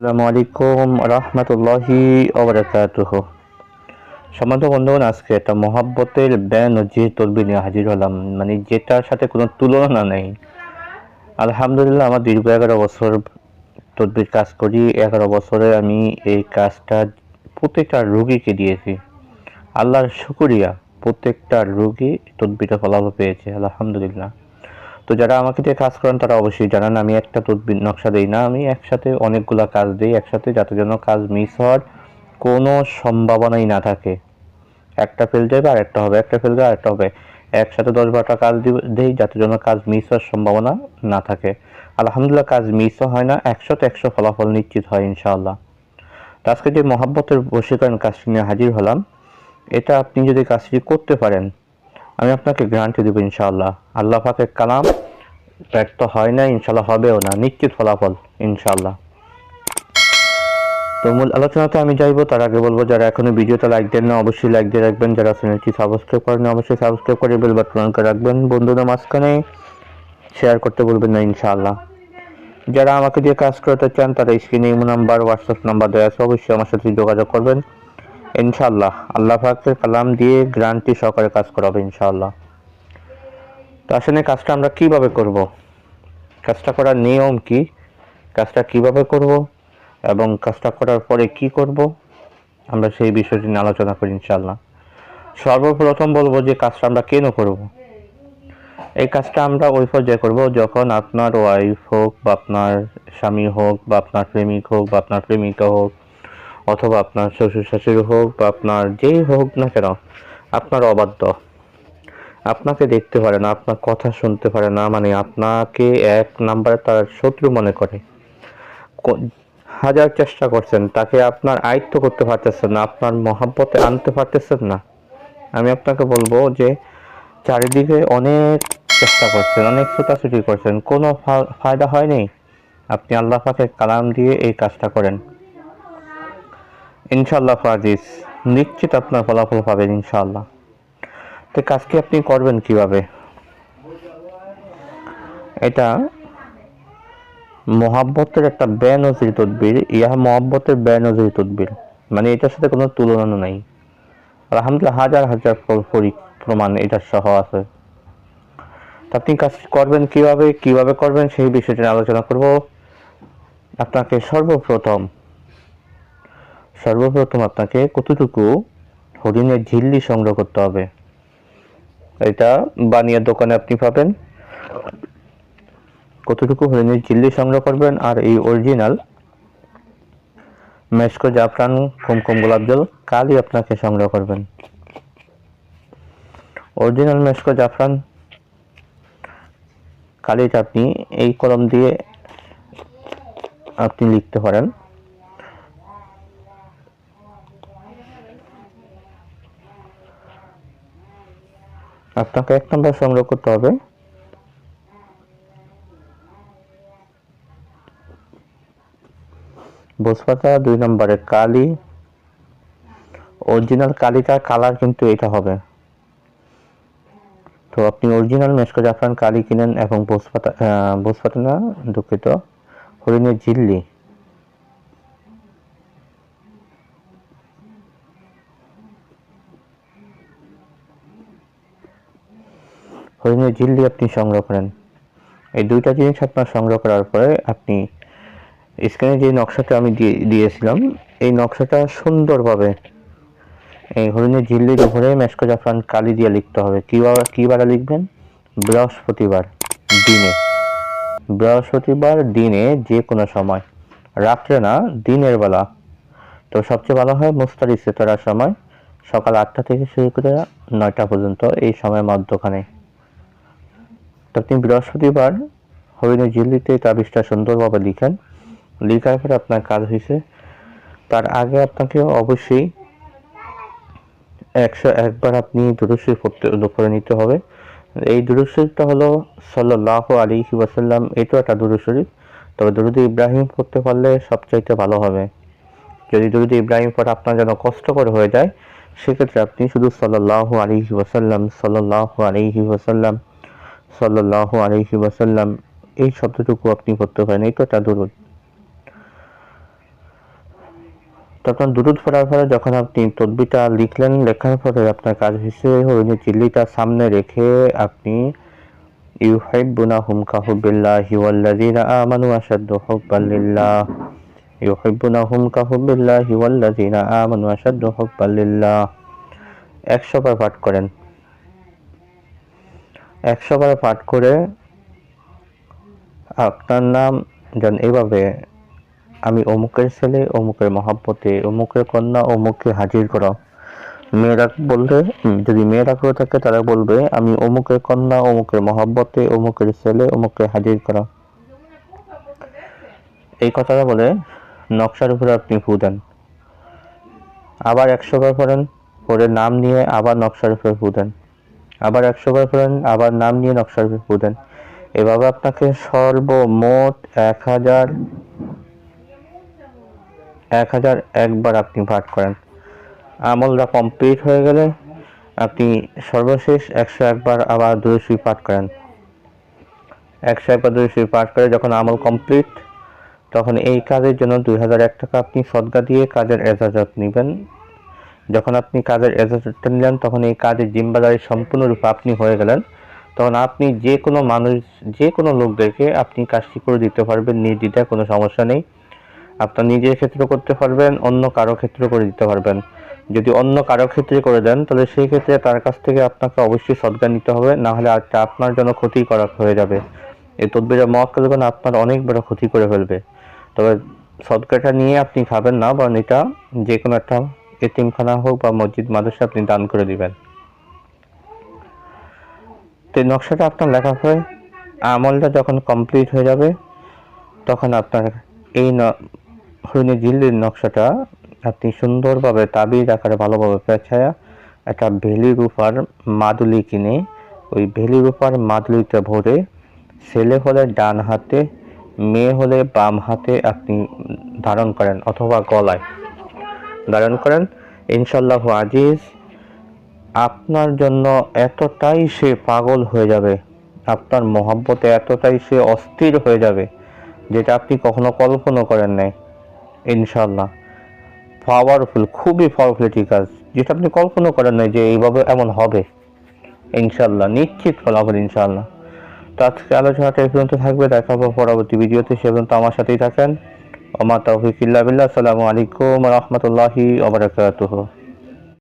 আসসালামু রহমতুল্লাহি ওবরাকাতুহ সম্মানিত বন্ধুগণ, আজকে একটা মহাব্বতের ব্যান ও যে তলবি নিয়ে হাজির হলাম। মানে যেটার সাথে কোনো তুলনা নেই। আলহামদুলিল্লাহ, আমার দীর্ঘ এগারো বছর তদবির কাজ করি। এগারো বছরে আমি এই কাজটা প্রত্যেকটা রুগীকে দিয়েছি। আল্লাহর শুকুরিয়া, প্রত্যেকটা রুগী তদবিটা ফলাফল পেয়েছে। আলহামদুলিল্লাহ। তো যারা আমাকে দিয়ে কাজ করেন, তারা অবশ্যই জানান। আমি একটা তদবির নকশা দিই না, আমি একসাথে অনেকগুলো কাজ দিই একসাথে, যাতে যেন কাজ মিস হওয়ার কোনো সম্ভাবনাই না থাকে। একটা ফেল যাবে আর একটা হবে। একটা ফেল যাবে আর একটা হবে। একসাথে দশ বারোটা কাজ দিই, যাতে যেন কাজ মিস হওয়ার সম্ভাবনা না থাকে। আলহামদুলিল্লাহ, কাজ মিসও হয় না, একশোতে একশো ফলাফল নিশ্চিত হয়, ইনশাআল্লাহ। তো আজকে যে মহাব্বতের বশীকরণ কাজটি নিয়ে হাজির হলাম, এটা আপনি যদি কাজটি করতে পারেন আমি আপনাকে গ্যারান্টি দেবো ইনশাআল্লাহ। আল্লাহ পাকের কালাম ব্যর্থ হয় না ইনশাল্লাহ হবেও না, নিশ্চিত ফলাফল ইনশাল্লাহ তো মূল আলোচনাতে আমি যাইবো, তার আগে বলব, যারা এখনও ভিডিওটা লাইক দেন না, অবশ্যই লাইক দিয়ে রাখবেন। যারা চ্যানেলটি সাবস্ক্রাইব করেন অবশ্যই সাবস্ক্রাইব করে বেল বাটন অন করে রাখবেন। বন্ধুদের মাঝখানে শেয়ার করতে বলবেন না, ইনশাআল্লাহ। যারা আমাকে দিয়ে কাজ করতে চান, তারা স্ক্রিনে ইমো নাম্বার হোয়াটসঅ্যাপ নাম্বার দেওয়া আছে, অবশ্যই আমার সাথে যোগাযোগ করবেন। ইনশাআল্লাহ। আল্লাহ পাকের কালাম দিয়ে গ্রান্টি সহকারে কাজ করাবে ইনশাল্লাহ তো আসলে কাজটা আমরা কীভাবে করব? কাজটা করার নিয়ম কি? কাজটা কীভাবে করব? এবং কাজটা করার পরে কি করব? আমরা সেই বিষয়টি নিয়ে আলোচনা করি ইনশাল্লাহ সর্বপ্রথম বলব যে কাজটা আমরা কেন করব? এই কাজটা আমরা ওই পর্যায়ে করব যখন আপনার ওয়াইফ হোক বা আপনার স্বামী হোক বা আপনার প্রেমিক হোক বা আপনার প্রেমিকা হোক অথবা আপনার শ্বশুর শাশুড়ি হোক বা আপনার যেই হোক না কেন, আপনার অবাধ্য। আপনাকে দেখতে পারে না, আপনার কথা শুনতে পারে না মানে আপনাকে এক নাম্বারে তার শত্রু মনে করে। হাজার চেষ্টা করছেন, তাকে আপনার আয়ত্ত করতে পারতেছেন না, আপনার মহাব্বতে আনতে পারতেছেন না। আমি আপনাকে বলব যে, চারিদিকে অনেক চেষ্টা করছেন, অনেক ছোটাছুটি করছেন, কোনো ফায়দা হয়নি। আপনি আল্লাহ পাকে কালাম দিয়ে এই কাজটা করেন। ইনশাল্লাহ ফাজিস নিশ্চিত আপনার ফলাফল পাবেন ইনশাল্লাহ তো কাজটি আপনি করবেন কীভাবে? এটা মহাব্বতের একটা বেনজির তদবির, ইহা মহাব্বতের বেনজির তদবির। মানে এটার সাথে কোনো তুলনা নাই। আলহামদুলিল্লাহ হাজার হাজার প্র- পরি- প্রমাণ এটার সহ আছে। আপনি কাজ করবেন কীভাবে কীভাবে করবেন সেই বিষয়টি আলোচনা করব। আপনাকে সর্বপ্রথম সর্বপ্রথম আপনাকে কতটুকু হরিণের ঝিল্লি সংগ্রহ করতে হবে? এটা বানিয়ার দোকানে আপনি পাবেন। কতটুকু হরিণের ঝিল্লি সংগ্রহ করবেন আর এই অরিজিনাল মেসকো জাফরান কুমকুম গোলাপ জল কালই আপনাকে সংগ্রহ করবেন। অরিজিনাল মেসকো জাফরান কালিটা আপনি এই কলম দিয়ে আপনি লিখতে পারেন। আপনাকে এক নম্বর সংগ্রহ করতে হবে। বসপাতা দুই নম্বরে কালি। অরিজিনাল কালিটার কালার কিন্তু এটা হবে। তো আপনি অরিজিনাল মেসকো জাফরান কালি কিনেন এবং বসপাতা বসপাতা না, দুঃখিত, হরিণের ঝিল্লি। হরিণের ঝিল্লি আপনি সংগ্রহ করেন। এই দুইটা জিনিস আপনার সংগ্রহ করার পরে আপনি স্ক্রিনে যে নকশাটা আমি দিয়ে, দিয়েছিলাম, এই নকশাটা সুন্দরভাবে এই হরিণের ঝিল্লির উপরে মেসকো জাফরান কালি দিয়ে লিখতে হবে। কীভাবে কিবারে লিখবেন? বৃহস্পতিবার দিনে। বৃহস্পতিবার দিনে যে কোনো সময়। রাত্রে না, দিনের বেলা। তো সবচেয়ে ভালো হয় মুস্তারি সেতরার সময়। সকাল আটটা থেকে শুরু করে নয়টা পর্যন্ত এই সময়ের মধ্যখানে। তো আপনি বৃহস্পতিবার হরিণের ঝিল্লিতে তাবিজটা সুন্দরভাবে লিখেন। লিখার পরে আপনার কাজ হয়েছে। তার আগে আপনাকে অবশ্যই একশো একবার আপনি দুরুশরীফ পড়তে করে নিতে হবে। এই দুরুশরীফটা হলো সাল্লাহ আলী ওয়াসাল্লাম। এটাও একটা দুরুশরীফ তবে দুরুদ ইব্রাহিম পড়তে পারলে সবচাইতে ভালো হবে। যদি দুরুদ ইব্রাহিম পড়া আপনার যেন কষ্টকর হয়ে যায়, সেক্ষেত্রে আপনি শুধু সাল্লাহ আলী ওয়াসাল্লাম সাল্লাহ আলী ওয়াসাল্লাম সাল্লাহ আলহি ওয়াসাল্লাম, এই শব্দটুকু আপনি করতে পারেন, এই তো একটা দুরুদ? তো আপনার দুরুদ পড়ার পরে যখন আপনি তদবিটা লিখলেন, লেখার পরে আপনার কাজ হিসেবে ওই যে চিল্লিটা সামনে রেখে আপনি ইউহাইবুনাহুম আমানু আমানু বার পাঠ করেন। একশো বার পাঠ করে আপনার নাম যেন এইভাবে, আমি অমুকের ছেলে, অমুকের মহাব্বতে, অমুকের কন্যা, অমুককে হাজির করো। মেয়েরা বললে যদি মেয়েরা করে থাকে, তারা বলবে, আমি অমুকের কন্যা, অমুকের মহাব্বতে, অমুকের ছেলে, অমুককে হাজির করো। এই কথাটা বলে নকশার উপরে আপনি ফু দেন। আবার একশো বার পড়েন পরে নাম নিয়ে আবার নকশার উপরে ফু দেন। আবার একশো বার পড়েন আবার নাম নিয়ে নকশার ফু দেন। এভাবে আপনাকে সর্বমোট এক হাজার এক হাজার একবার আপনি পাঠ করেন। আমলটা কমপ্লিট হয়ে গেলে আপনি সর্বশেষ একশো একবার আবার দুরুশি পাঠ করেন। একশো একবার দুরুশি পাঠ করে যখন আমল কমপ্লিট, তখন এই কাজের জন্য দুই হাজার এক টাকা আপনি সদকা দিয়ে কাজের এজাজত নেবেন। যখন আপনি কাজের এজাজতটা নিলেন তখন এই কাজের জিম্বাদারি সম্পূর্ণরূপে আপনি হয়ে গেলেন। তখন আপনি যে কোনো মানুষ, যে কোনো লোকদেরকে আপনি কাজটি করে দিতে পারবেন, নির্দ্বিধায় কোনো সমস্যা নেই। আপনার নিজের ক্ষেত্রে করতে পারবেন, অন্য কারও ক্ষেত্রে করে দিতে পারবেন। যদি অন্য কারও ক্ষেত্রে করে দেন, তাহলে সেই ক্ষেত্রে তার কাছ থেকে আপনাকে অবশ্যই সদকা নিতে হবে, না হলে আরটা আপনার জন্য ক্ষতি করা হয়ে যাবে। এই তদবিরের মক্কেল আপনার অনেক বড় ক্ষতি করে ফেলবে। তবে সদকাটা নিয়ে আপনি খাবেন না, বরং এটা যে কোনো একটা এতিমখানা হোক বা মসজিদ, মাদ্রাসা আপনি দান করে দিবেন। তো এই নকশাটা আপনার লেখা হয়, আমলটা যখন কমপ্লিট হয়ে যাবে, তখন আপনার এই হরিণী ঝিল্লির নকশাটা আপনি সুন্দরভাবে তাবিজ আকারে ভালোভাবে পেছায়া একটা ভেলি রূপার মাদুলি কিনে ওই ভেলি রূপার মাদুলিতে ভরে ছেলে হলে ডান হাতে, মেয়ে হলে বাম হাতে আপনি ধারণ করেন অথবা গলায়। ধারণ করেন। ইনশাল্লাহ আজিজ, আপনার জন্য এতটাই সে পাগল হয়ে যাবে, আপনার মহাব্বতে এতটাই সে অস্থির হয়ে যাবে, যেটা আপনি কখনো কল্পনা করেন নাই। ইনশাল্লাহ পাওয়ারফুল খুবই পাওয়ারফুল একটি কাজ, যেটা আপনি কল্পনা করেন নাই যে এইভাবে এমন হবে। ইনশাল্লাহ নিশ্চিত ফলাফল ইনশাল্লাহ তো আজকে আলোচনাটা এই পর্যন্ত থাকবে, দেখা হবে পরবর্তী ভিডিওতে, সে পর্যন্ত আমার সাথেই থাকেন। ওমা তৌফিক ইল্লা বিল্লাহ আসসালামু আলাইকুম রহমতুল্লাহি ওবরাকাতুহু